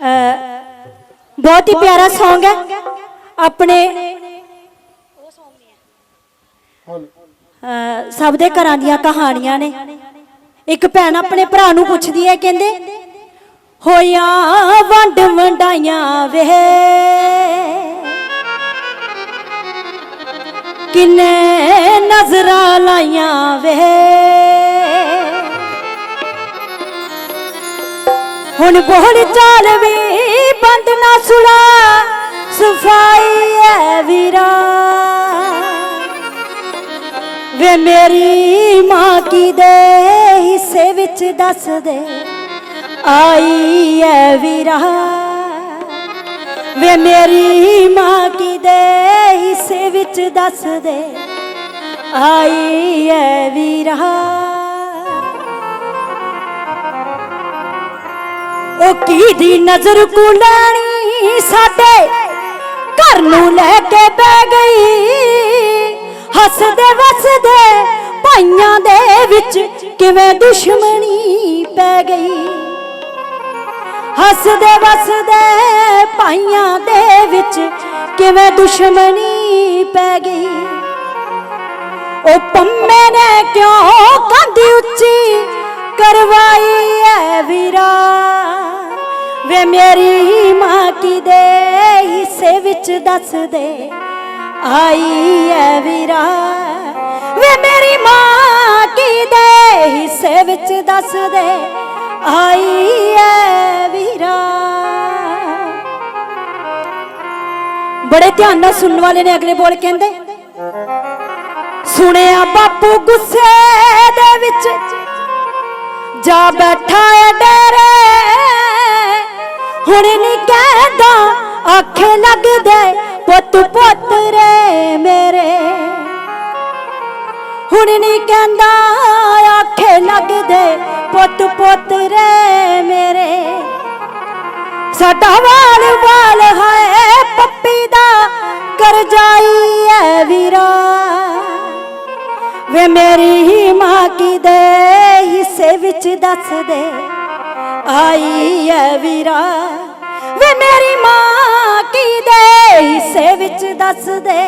ਅ, ਬਹੁਤ ਹੀ ਪਿਆਰਾ Song ਹੈ। ਆਪਣੇ ਅ, ਸਭ ਦੇ ਘਰਾਂ ਦੀਆਂ ਕਹਾਣੀਆਂ ਨੇ। ਇੱਕ ਭੈਣ ਆਪਣੇ ਭਰਾ ਨੂੰ ਪੁੱਛਦੀ ਹੈ ਕਹਿੰਦੇ ਹੋਇਆ ਵੰਡ ਵੰਡਾਈਆਂ ਵੇ। ਕਿੰਨੇ ਨਜ਼ਰਾਂ ਲਾਈਆਂ ਵੇ? ਹੁਣ ਬੋਲ ਚਾਲ ਵੀ ਬੰਦ ਨਾ ਸੁਲਾ ਸਫ਼ਾਈ ਹੈ ਵੀਰਾ। ਵੇ ਮੇਰੀ ਮਾਂ ਕੀ ਦੇ ਹਿੱਸੇ ਵਿੱਚ ਦੱਸ ਦੇ। ਆਈ ਐ ਵੀਰਾ। ਵੇ ਮੇਰੀ ਮਾਂ ਕੀ ਦੇ ਹਿੱਸੇ ਵਿੱਚ ਦੱਸ ਦੇ। ਆਈ ਐ ਵੀਰਾ ਉਹ ਕੀ ਦੀ ਨਜ਼ਰ ਕੁਲਾਣੀ ਸਾਡੇ ਘਰ ਨੂੰ ਲੈ ਕੇ ਬਹਿ ਗਈ। ਹੱਸਦੇ ਵਸਦੇ ਭਾਈਆਂ ਦੇ ਵਿੱਚ ਕਿਵੇਂ ਦੁਸ਼ਮਣੀ ਪੈ ਗਈ। ਹੱਸਦੇ ਵਸਦੇ ਭਾਈਆਂ ਦੇ ਵਿੱਚ ਕਿਵੇਂ ਦੁਸ਼ਮਣੀ ਪੈ ਗਈ। ਉਹ ਪੰਮੇ ਨੇ ਕਿਉਂ ਕੰਧੀ ਉੱਚੀ ਕਰਵਾਈ ਐ ਵੀਰਾ? ਵੇ ਮੇਰੀ ਮਾਂ ਕੀ ਦੇ ਹਿੱਸੇ ਵਿੱਚ ਦੱਸ ਦੇ। ਆਈ ਐ ਵੀਰਾ, ਵੇ ਮੇਰੀ ਮਾਂ ਕੀ ਦੇ ਹਿੱਸੇ ਵਿੱਚ ਦੱਸ ਦੇ। ਆਈ ਐ ਵੀਰਾ। ਬੜੇ ਧਿਆਨ ਨਾਲ ਸੁਣਨ ਵਾਲੇ ਨੇ ਅਗਲੇ ਬੋਲ ਕਹਿੰਦੇ। ਸੁਣਿਆ ਬਾਪੂ ਗੁੱਸੇ ਦੇ ਵਿੱਚ। ਜਾ ਬੈਠਾ ਏ ਡਰੇ ਹੁਣ ਨਹੀਂ ਕਹਿੰਦਾ, ਆਖੇ ਲੱਗਦੇ, ਪੁੱਤ ਪੁੱਤ ਰੇ ਮੇਰੇ। ਹੁਣ ਨਹੀਂ ਕਹਿੰਦਾ, ਆਖੇ ਲੱਗਦੇ, ਪੁੱਤ ਪੁੱਤ ਰੇ ਮੇਰੇ। ਸਾਡਾ ਵਾਲ ਵਾਲ ਹੈ ਪੱਪੀ ਦਾ ਕਰ ਜਾਈ ਐ ਵੀਰਾ। ਵੇ ਮੇਰੀ ਮਾਂ ਕੀ ਦੇ ਹਿੱਸੇ ਵਿੱਚ ਦੱਸ ਦੇ ਆਈ ਐ ਵੀਰਾ। ਵੇ ਮੇਰੀ ਮਾਂ ਕੀ ਦੇ? ਹਿੱਸੇ ਵਿੱਚ ਦੱਸ ਦੇ।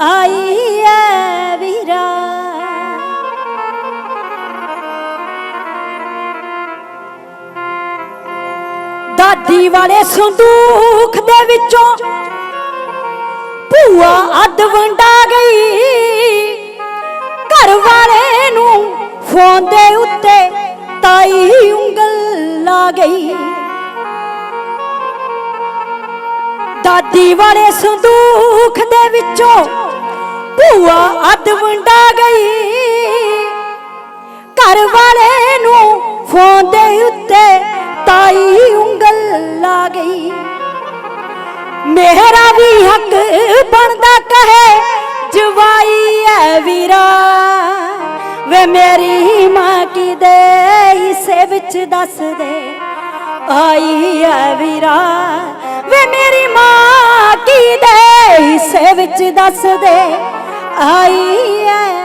ਆਈ ਐ ਵੀਰਾ। ਦਾਦੀ ਵਾਲੇ ਸੰਦੂਖ ਦੇ ਵਿੱਚੋਂ ਭੂਆ ਅੱਧ ਵੰਡਾ ਗਈ। ਗਈ। ਦਾਦੀ ਵਾਲੇ ਸੰਦੂਖ ਦੇ ਵਿੱਚੋਂ ਭੂਆ ਅੱਧ ਵੰਡਾ ਗਈ। ਘਰ ਵਾਲੇ ਨੂੰ ਫੋਨ ਦੇ ਉੱਤੇ ਤਾਈ ਉਂਗਲ ਲਾ ਗਈ। ਮੇਰਾ ਵੀ ਹੱਕ ਬਣਦਾ ਕਹੇ, ਜਵਾਈ ਐ ਵੀਰਾ। ਵੇ ਮੇਰੀ ਮਾਂ ਕੀ ਦੇ ਹਿੱਸੇ ਵਿੱਚ ਦੱਸ ਦੇ? ਆਈ ਐ ਵੀਰਾ। ਵੇ ਮੇਰੀ ਮਾਂ ਕੀ ਦੇ? ਹਿੱਸੇ ਵਿੱਚ ਦੱਸ ਦੇ। ਆਈ ਐ